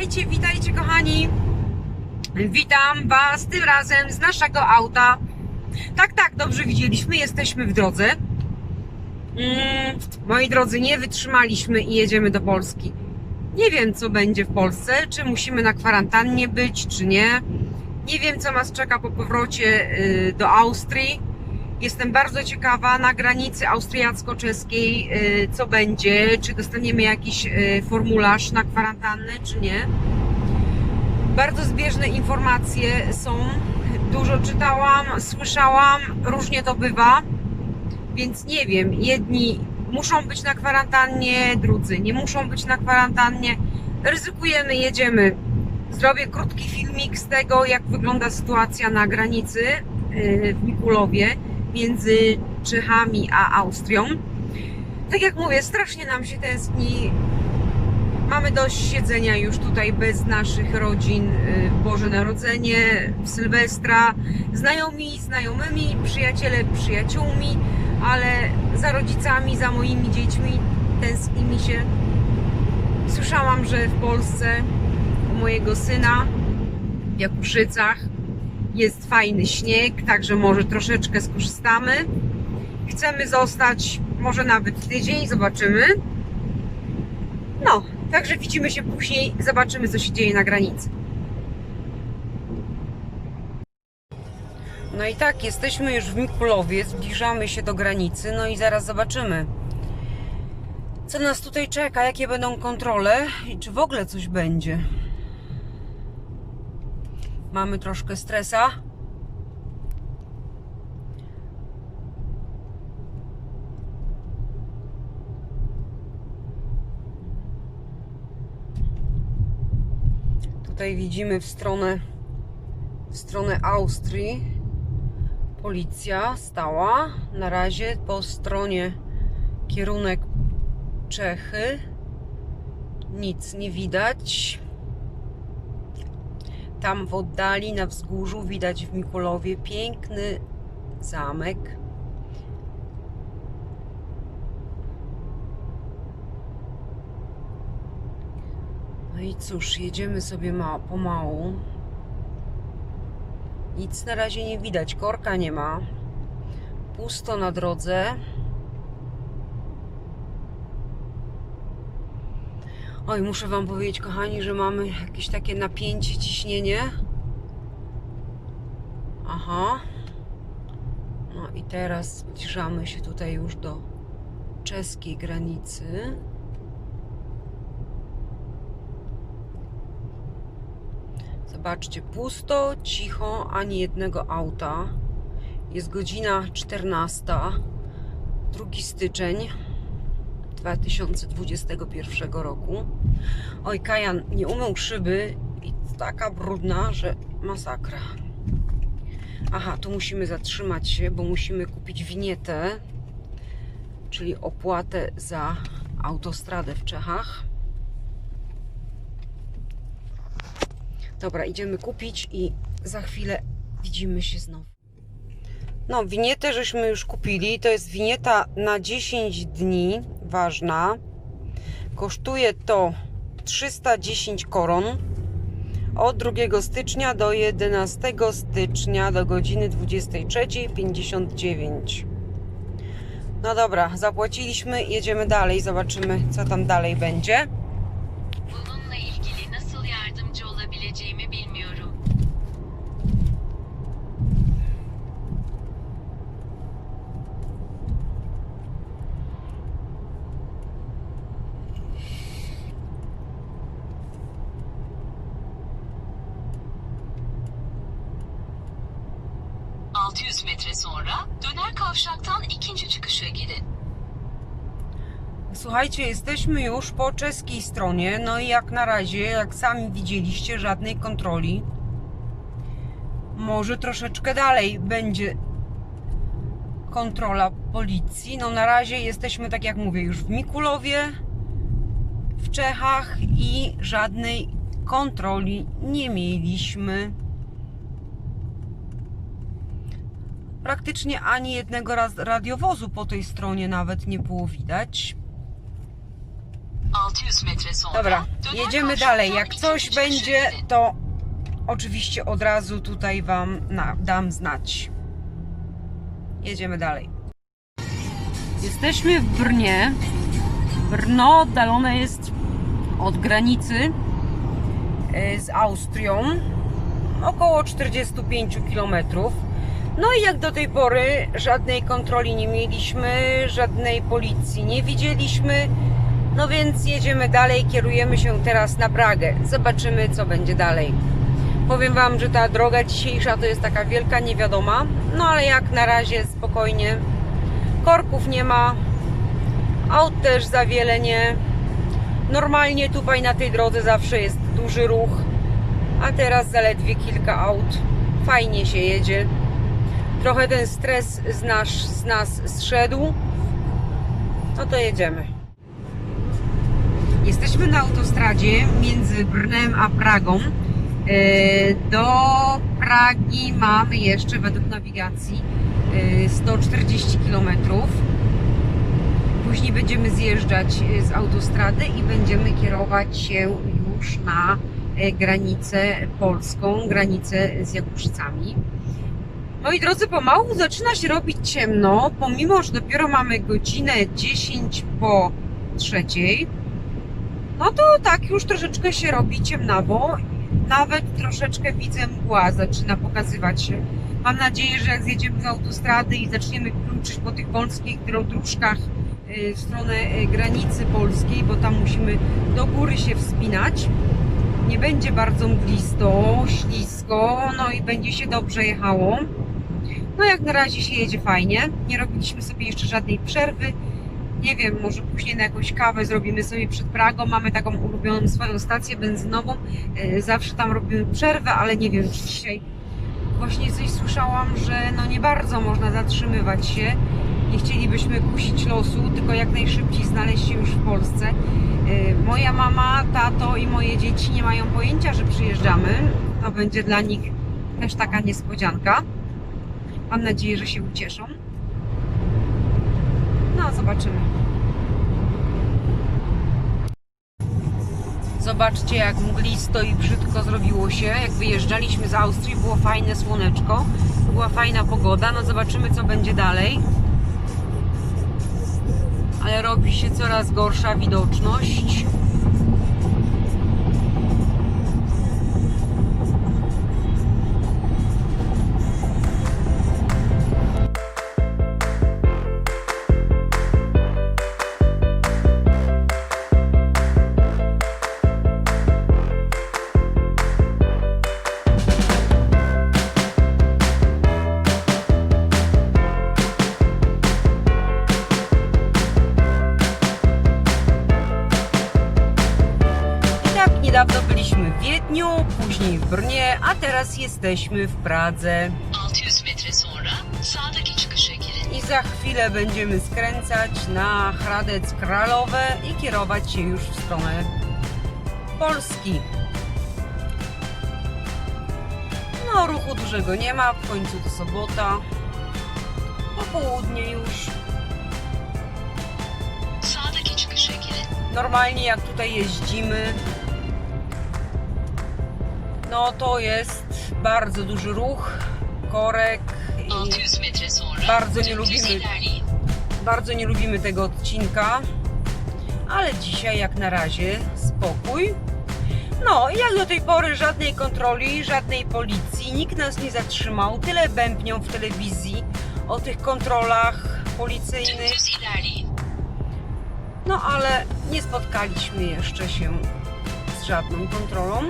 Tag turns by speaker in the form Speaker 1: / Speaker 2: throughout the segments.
Speaker 1: Witajcie, witajcie kochani. Witam Was tym razem z naszego auta. Tak, tak, dobrze widzieliśmy, jesteśmy w drodze. Mm, moi drodzy, nie wytrzymaliśmy i jedziemy do Polski. Nie wiem, co będzie w Polsce, czy musimy na kwarantannie być, czy nie. Nie wiem, co nas czeka po powrocie y, do Austrii. Jestem bardzo ciekawa na granicy austriacko-czeskiej, y, co będzie, czy dostaniemy jakiś y, formularz na kwarantannę, czy nie. Bardzo zbieżne informacje są. Dużo czytałam, słyszałam, różnie to bywa, więc nie wiem. Jedni muszą być na kwarantannie, drudzy nie muszą być na kwarantannie. Ryzykujemy, jedziemy. Zrobię krótki filmik z tego, jak wygląda sytuacja na granicy y, w Mikulowie między Czechami a Austrią. Tak jak mówię, strasznie nam się tęskni. Mamy dość siedzenia już tutaj bez naszych rodzin. y, Boże Narodzenie, Sylwestra, znajomi, znajomymi, przyjaciele, przyjaciółmi, ale za rodzicami, za moimi dziećmi tęskni mi się. Słyszałam, że w Polsce u mojego syna w Jakuszycach jest fajny śnieg, także może troszeczkę skorzystamy. Chcemy zostać może nawet tydzień, zobaczymy. No, także widzimy się później, zobaczymy co się dzieje na granicy. No i tak, jesteśmy już w Mikulowie, zbliżamy się do granicy, no i zaraz zobaczymy, co nas tutaj czeka, jakie będą kontrole i czy w ogóle coś będzie. Mamy troszkę stresa. Tutaj widzimy w stronę w stronę Austrii policja stała. Na razie po stronie kierunek Czechy nic nie widać. Tam w oddali na wzgórzu widać w Mikulowie piękny zamek. No i cóż, jedziemy sobie ma, pomału. Nic na razie nie widać, korka nie ma. Pusto na drodze. Oj, muszę Wam powiedzieć, kochani, że mamy jakieś takie napięcie, ciśnienie. Aha. No i teraz zbliżamy się tutaj już do czeskiej granicy. Zobaczcie, pusto, cicho, ani jednego auta. Jest godzina 14, 2 styczeń 2021 roku. Oj, Kajan nie umył szyby i taka brudna, że masakra. Aha, tu musimy zatrzymać się, bo musimy kupić winietę, czyli opłatę za autostradę w Czechach. Dobra, idziemy kupić i za chwilę widzimy się znowu. No, winietę żeśmy już kupili. To jest winieta na 10 dni, ważna. Kosztuje to 310 koron od 2 stycznia do 11 stycznia do godziny 23.59. No dobra, zapłaciliśmy, jedziemy dalej, zobaczymy co tam dalej będzie.
Speaker 2: Metre sonra döner kavşaktan ikinci çıkışa.
Speaker 1: Słuchajcie, jesteśmy już po czeskiej stronie. No i jak na razie, jak sami widzieliście, żadnej kontroli. Może troszeczkę dalej będzie kontrola policji. No na razie jesteśmy, tak jak mówię, już w Mikulowie, w Czechach i żadnej kontroli nie mieliśmy. Praktycznie ani jednego raz radiowozu po tej stronie nawet nie było widać.
Speaker 2: 600 metre sonra
Speaker 1: Dobra, jedziemy dalej. Jak coś będzie, to oczywiście od razu tutaj Wam na, dam znać. Jedziemy dalej. Jesteśmy w Brnie. Brno oddalone jest od granicy e, z Austrią około 45 km. No i jak do tej pory żadnej kontroli nie mieliśmy, żadnej policji nie widzieliśmy. No więc jedziemy dalej, kierujemy się teraz na Pragę. Zobaczymy, co będzie dalej. Powiem Wam, że ta droga dzisiejsza to jest taka wielka niewiadoma, no ale jak na razie spokojnie. Korków nie ma, aut też za wiele nie. Normalnie tutaj na tej drodze zawsze jest duży ruch, a teraz zaledwie kilka aut. Fajnie się jedzie. Trochę ten stres z, nasz, z nas zszedł. No to jedziemy. Jesteśmy na autostradzie między Brnem a Pragą. E, Do Pragi mamy jeszcze według nawigacji e, 140 km. Później będziemy zjeżdżać e, z autostrady i będziemy kierować się już na e, granicę polską, granicę z Jakubszycami. Moi drodzy, pomału zaczyna się robić ciemno, pomimo, że dopiero mamy godzinę 10 po trzeciej. No to tak już troszeczkę się robi ciemnawo. Nawet troszeczkę widzę mgła zaczyna pokazywać się. Mam nadzieję, że jak zjedziemy z autostrady i zaczniemy kluczyć po tych polskich dróżkach y, w stronę y, granicy polskiej, bo tam musimy do góry się wspinać. Nie będzie bardzo mglisto, ślisko, no i będzie się dobrze jechało. No jak na razie się jedzie fajnie. Nie robiliśmy sobie jeszcze żadnej przerwy. Nie wiem, może później na jakąś kawę zrobimy sobie przed Pragą. Mamy taką ulubioną swoją stację benzynową. E, Zawsze tam robimy przerwę, ale nie wiem, czy dzisiaj właśnie coś słyszałam, że no nie bardzo można zatrzymywać się. Nie chcielibyśmy kusić losu, tylko jak najszybciej znaleźć się już w Polsce. E, Moja mama, tato i moje dzieci nie mają pojęcia, że przyjeżdżamy. To będzie dla nich też taka niespodzianka. Mam nadzieję, że się ucieszą. No, zobaczymy. Zobaczcie, jak mglisto i brzydko zrobiło się. Jak wyjeżdżaliśmy z Austrii, było fajne słoneczko, była fajna pogoda. No, zobaczymy, co będzie dalej. Ale robi się coraz gorsza widoczność. Wiedniu, później w Brnie, a teraz jesteśmy w Pradze.
Speaker 2: 600 metre sonra sağdaki çıkışa girin.
Speaker 1: I za chwilę będziemy skręcać na Hradec Kralowe i kierować się już w stronę Polski. No, ruchu dużego nie ma, w końcu to sobota. Popołudnie już. Normalnie jak tutaj jeździmy, no to jest bardzo duży ruch, korek i
Speaker 2: 600 metre sonra
Speaker 1: Bardzo nie lubimy. bardzo nie lubimy tego odcinka, ale dzisiaj jak na razie spokój. No i jak do tej pory żadnej kontroli, żadnej policji, nikt nas nie zatrzymał, tyle bębnią w telewizji o tych kontrolach policyjnych. No ale nie spotkaliśmy jeszcze się z żadną kontrolą.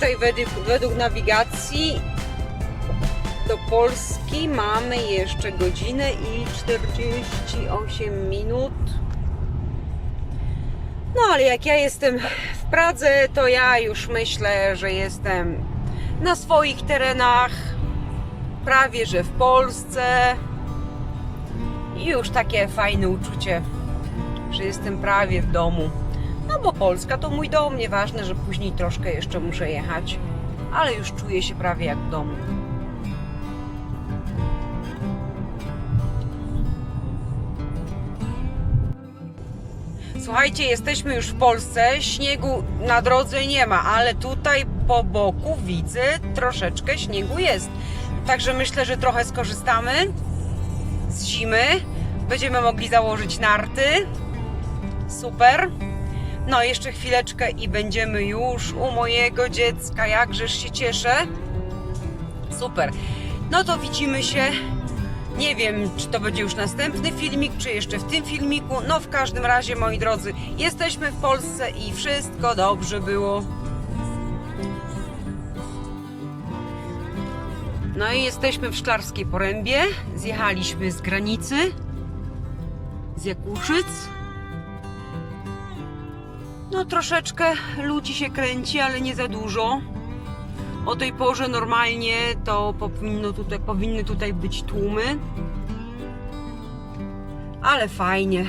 Speaker 1: Tutaj według, według nawigacji do Polski mamy jeszcze godzinę i 48 minut. No ale jak ja jestem w Pradze, to ja już myślę, że jestem na swoich terenach, prawie że w Polsce. I już takie fajne uczucie, że jestem prawie w domu. No bo Polska to mój dom, nieważne, że później troszkę jeszcze muszę jechać, ale już czuję się prawie jak w domu. Słuchajcie, jesteśmy już w Polsce, śniegu na drodze nie ma, ale tutaj po boku widzę troszeczkę śniegu jest. Także myślę, że trochę skorzystamy z zimy. Będziemy mogli założyć narty. Super. No, jeszcze chwileczkę i będziemy już u mojego dziecka. Jakżeż się cieszę. Super. No to widzimy się. Nie wiem, czy to będzie już następny filmik, czy jeszcze w tym filmiku. No, w każdym razie, moi drodzy, jesteśmy w Polsce i wszystko dobrze było. No i jesteśmy w Szklarskiej Porębie. Zjechaliśmy z granicy, z Jakuszyc. No troszeczkę ludzi się kręci, ale nie za dużo. O tej porze normalnie to powinno tutaj, powinny tutaj być tłumy. Ale fajnie.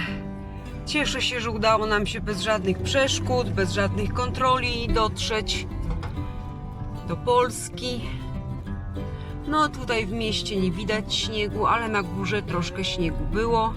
Speaker 1: Cieszę się, że udało nam się bez żadnych przeszkód, bez żadnych kontroli dotrzeć do Polski. No tutaj w mieście nie widać śniegu, ale na górze troszkę śniegu było.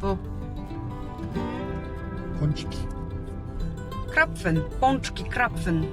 Speaker 1: Bo
Speaker 3: Pączki.
Speaker 1: krapfen, pączki krapfen.